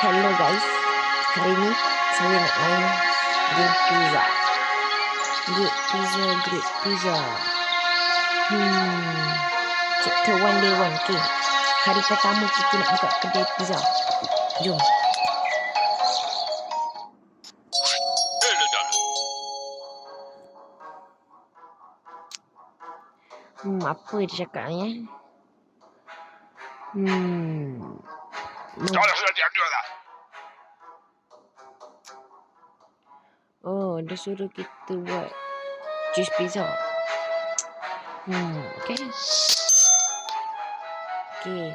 Hello guys. Hari ni saya nak main game pizza. Great pizza, great pizza. Hmm. Chapter 1 day 1. Okay. Hari pertama kita nak buka kedai pizza. Jom. Hmm, apa dia cakap ni eh? Hmm. 赵老师点对了， Oh, dia suruh kita buat cheese pizza. Hmm, okay. Okay,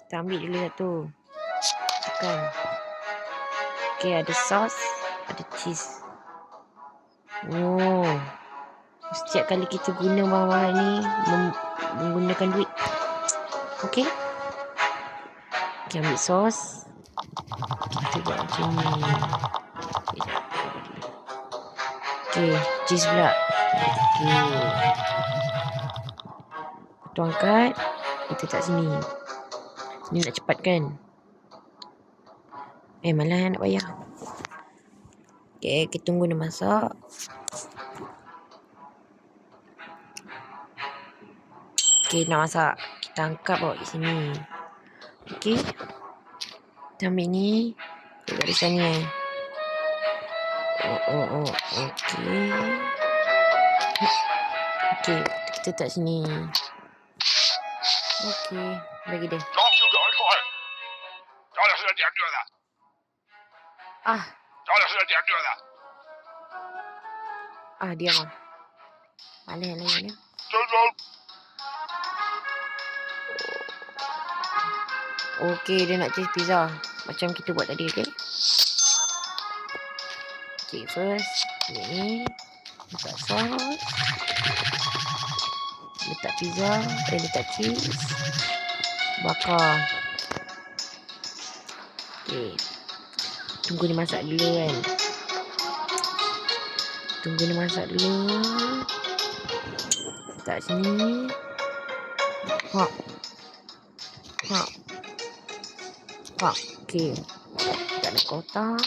kita ambil dulu satu. Tekan. Okay, ada sos, ada cheese. Oh, setiap kali kita guna bahan-bahan ni mem- menggunakan duit. Okay. Okay, ambil sos. Kita buat macam ni. Okay, cheese pula. Okay. Kita angkat. Kita letak sini. Ni nak cepat kan? Eh, malah nak payah. Okay, kita tunggu dia masak. Okay, nak masak. Kita angkat bawa ke sini. Okey. Kita ambil ni. Okay, dari sana eh. Oh, oh, oh. Okey. Okey. Kita letak sini. Okey. Bagi dia. Ah. Ah, dia mah. Alih, alih, alih. Tidak. 这个 Okay, dia nak cheese pizza. Macam kita buat tadi, okay? Okay, first. Ni. Letak sos. Letak pizza. Eh, letak cheese. Bakar. Okay. Tunggu dia masak dulu kan. Tunggu dia masak dulu. Letak sini. Hak. Hak. Ha, okey. Tak nak kotak.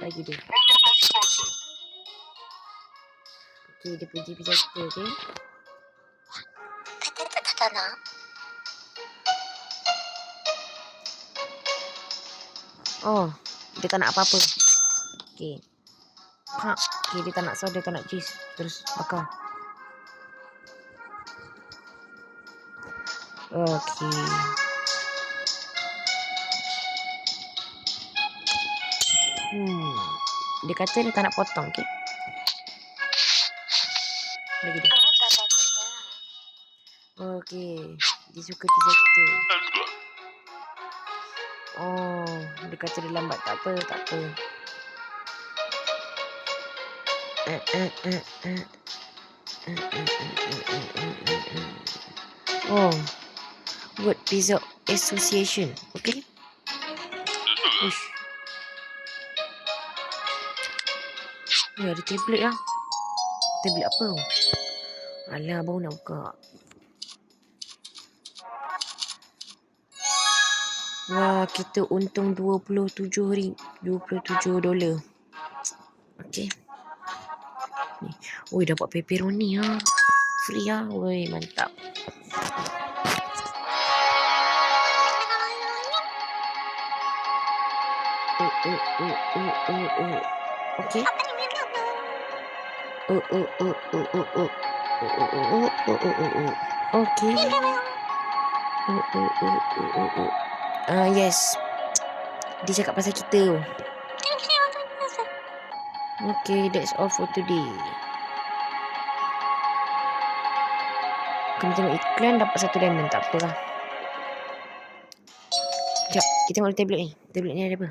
Bagi dia. Okey, dia puji pijak kita, okay? Kata tak kata nak. Oh, dia tak nak apa-apa. Okey. Ha, okay dia tak nak soda, dia tak nak cheese. Terus bakar. Okey. Hmm. Dia kata dia tak nak potong, okey. Bagi dia. Okey. Dia suka pizza kita. Oh, dia kata dia lambat. Tak apa, tak apa. Eh, eh, eh, oh, good pizza association, okey? Ush. Ya, ada tablet lah. Tablet apa? Alah, baru nak buka. Wah, kita untung 27 ring, 27 dolar. Okey. Ni. Oi, dapat pepperoni ah. Free ah. Oi, mantap. Oh, oh, oh, oh, oh, oh. Okey. Oh. Ah, yes. Dia cakap pasal kita. Okay, that's all for today. Kena tengok iklan dapat satu diamond. Tak apa lah. Sekejap, kita tengok tablet ni. Tablet ni ada apa?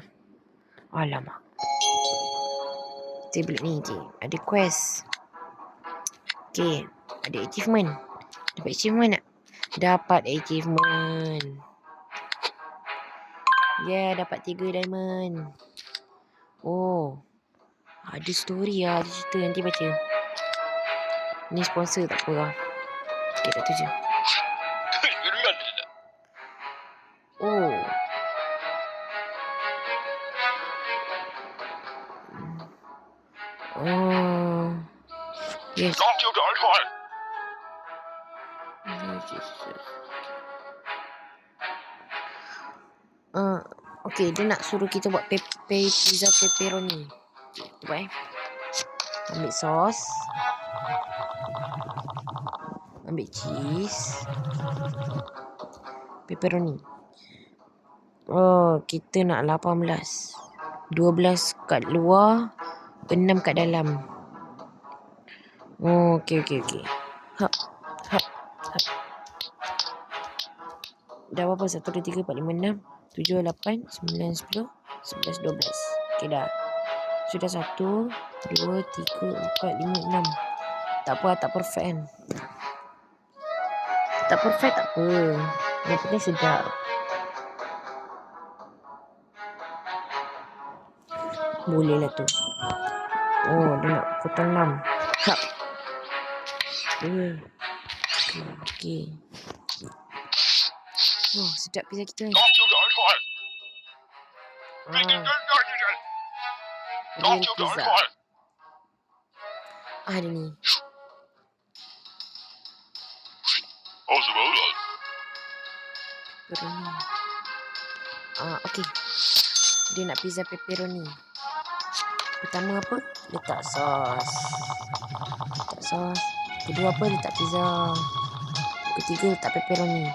Alamak. Tablet ni je. Ada quest. Okay, ada achievement. Dapat achievement tak? Dapat achievement. Ya, yeah, dapat tiga diamond. Oh. Ada story lah. Ada cerita nanti baca. Ni sponsor tak apa lah. Okay, tak tu je. Yes. Okay, dia nak suruh kita buat pe pe pizza pepperoni. Okay, ambil sos, ambil cheese, pepperoni. Oh, kita nak 18. 12 kat luar, 6 kat dalam. Oh, okey okey okey. Hap. Hap. Hap. Dah berapa? 1, 2, 3, 4, 5, 6, 7, 8, 9, 10, 11, 12. Okey dah. Sudah 1, 2, 3, 4, 5, 6. Tak apa, tak perfect kan. Tak perfect tak apa. Yang penting sedap. Boleh lah tu. Oh, dia nak pukul 6. Cap. Okey. Okey. Oh, sedap pizza kita ni. Ah. Ah, pizza. Ah, dia ni. Pepperoni. Ah, okey. Dia nak pizza pepperoni. Pepperoni. Pertama apa? Letak sos. Letak sos. Kedua apa? Letak pizza. Ketiga letak pepperoni.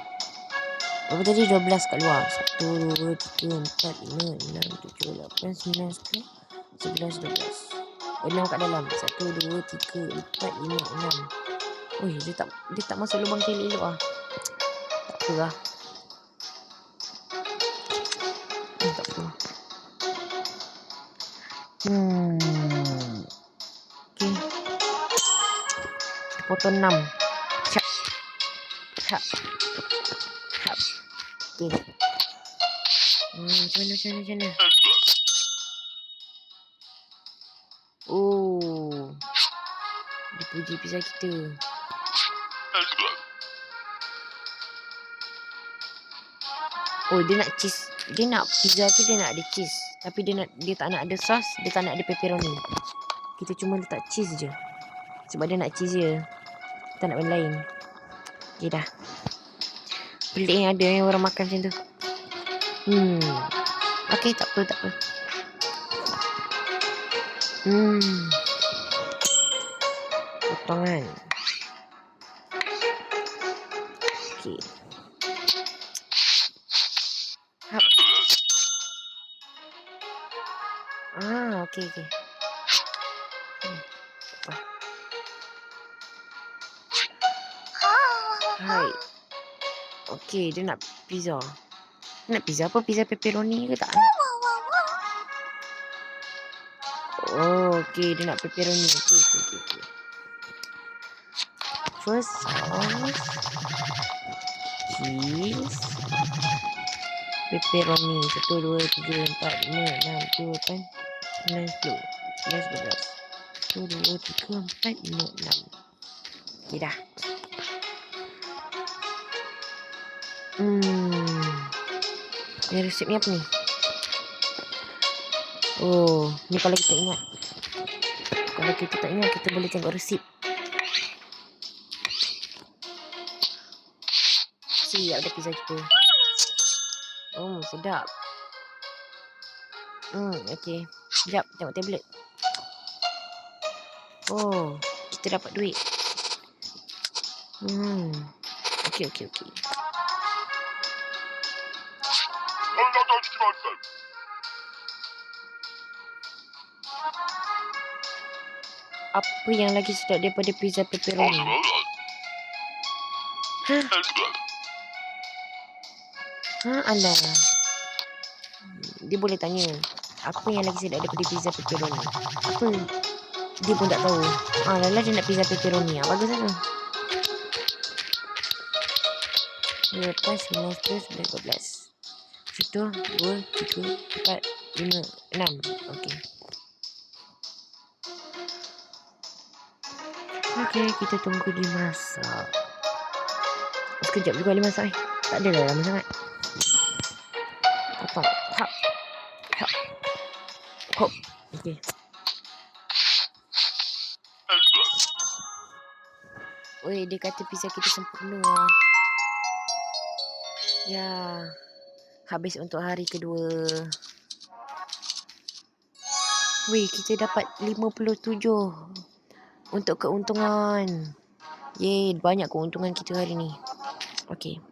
Berapa tadi? 12 kat luar. 1, 2, 3, 4, 5, 6, 7, 8, 9, 10, 11, 12. Oh, 6 kat dalam. 1, 2, 3, 4, 5, 6. Ui, dia tak dia tak masuk lubang tu elok ah. Tak apa lah. Hmm. Kita potong enam. Cap. Cap. Cap. Okay. Hmm, macam mana, macam mana, macam mana? Oh. Dia puji kita. Oh, dia nak cheese. Dia nak pizza tu dia nak ada cheese. Tapi dia nak dia tak nak ada sos, dia tak nak ada pepperoni. Kita cuma letak cheese je. Sebab dia nak cheese je. Kita nak benda lain. Okay dah. Pelik yang ada yang orang makan macam tu. Hmm. Okay, tak apa, tak apa. Hmm. Potongan. Okay. Okey okey. Hmm. Hai. Okey, dia nak pizza. Nak pizza apa? Pizza pepperoni ke tak? Oh, okey, dia nak pepperoni. Okey, okey, okey. okey. First sauce. Cheese. Pepperoni. Satu, dua, tiga, empat, lima, enam, tujuh, lapan, sembilan, sepuluh. Sebelas, dua belas. Satu, dua, tiga, empat, lima, enam. Okey dah. Hmm. Ni resep ni apa ni? Oh, ni kalau kita ingat. Kalau kita tak ingat, kita boleh tengok resep. Siap dah pizza kita. Oh, sedap. Hmm, okey. Sekejap, tengok tablet. Oh, kita dapat duit. Hmm. Okey, okey, okey. Apa yang lagi sedap daripada pizza pepperoni? Ha? Ha? Alah. Dia boleh tanya apa yang lagi sedap daripada pizza pepperoni? Apa? Dia pun tak tahu. Ah, Lala dia nak pizza pepperoni. Ah, bagus sana. Lepas 9, 10, 11, 12. Satu, dua, tiga, empat, lima, enam. Okey. Okey, kita tunggu dia masak. Sekejap juga dia masak eh. Tak adalah lama sangat. Hap. Hap. Hop. Okay. Weh, dia kata pizza kita sempurna lah. Ya. Habis untuk hari kedua. Weh, kita dapat 57. Untuk keuntungan. Yeay, banyak keuntungan kita hari ni. Okey.